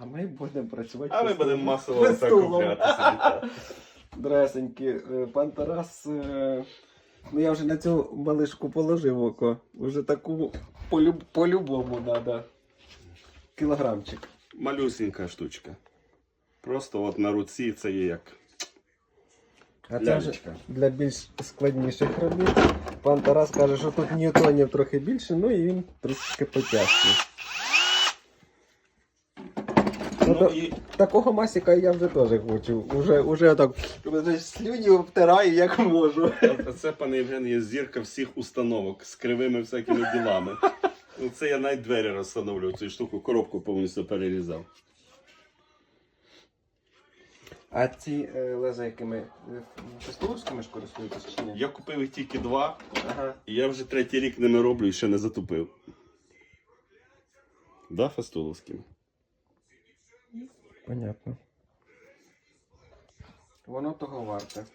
А ми будемо працювати. А ми будемо масово так. Дресеньки, пан Тарас. е, Ну я вже на цю малишку положив око. Уже таку полюб, по-любому треба. Кілограмчик. Малюсінька штучка. Просто от на руці це є як А це вже для більш складніших робіт. Пан Тарас каже, що тут ньютонів трохи більше, ну і він трошки потяжчий. Ну, Ну, то- і Такого масіка я вже теж хочу. Уже, уже так слюні обтираю, як можу. А Це, пане Євген, є зірка всіх установок з кривими всякими ділами. Ну, це я навіть двері розстановлю, цю штуку, коробку повністю перерізав. А ці е, леза, якими фестовськими ж користуєтесь чи ні? Я купив їх тільки два, Ага. і я вже третій рік ними роблю і ще не затупив. Да, фастуловськими. Понятно. Воно того варте.